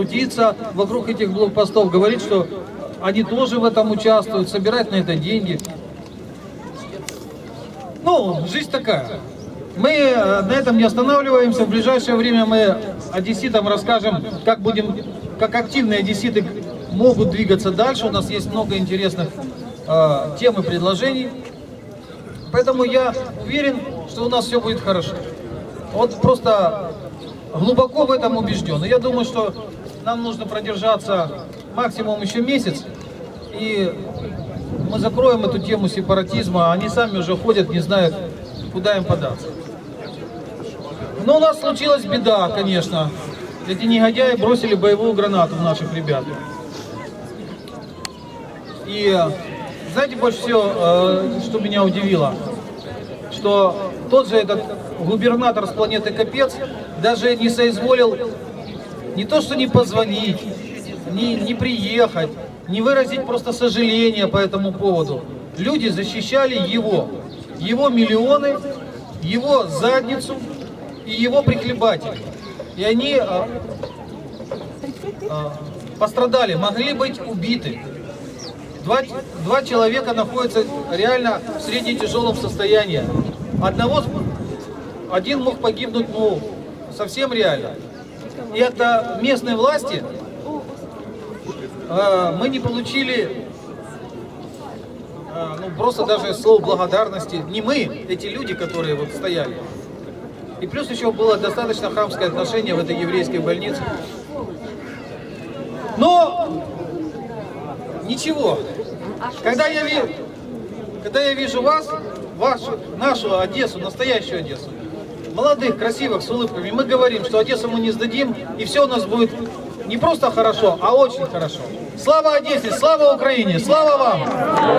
крутиться вокруг этих блокпостов, говорить, что они тоже в этом участвуют, собирать на это деньги. Ну, жизнь такая. Мы э, на этом не останавливаемся. В ближайшее время мы одесситам расскажем, как будем, как активные одесситы могут двигаться дальше. У нас есть много интересных э, тем и предложений. Поэтому я уверен, что у нас все будет хорошо. Вот просто глубоко в этом убежден. И я думаю, что нам нужно продержаться максимум еще месяц, и мы закроем эту тему сепаратизма. Они сами уже ходят, не знают, куда им податься. Но у нас случилась беда, конечно. Эти негодяи бросили боевую гранату в наших ребят. И знаете больше всего, э, что меня удивило? Что тот же этот губернатор с планеты Капец даже не соизволил не то что не позвонить, не, не приехать, не выразить просто сожаление по этому поводу. Люди защищали его, его миллионы, его задницу и его прихлебателей. И они а, а, пострадали, могли быть убиты. Два, два человека находятся реально в средне тяжелом состоянии. Одного, один мог погибнуть, ну, совсем реально. И это местные власти, э, мы не получили, э, ну, просто даже слов благодарности. Не мы, эти люди, которые вот стояли. И плюс еще было достаточно хамское отношение в этой еврейской больнице. Но ничего. Когда я когда я вижу вас, вашу, нашу Одессу, настоящую Одессу, молодых, красивых, с улыбками, мы говорим, что Одессу мы не сдадим, и все у нас будет не просто хорошо, а очень хорошо. Слава Одессе, слава Украине, слава вам!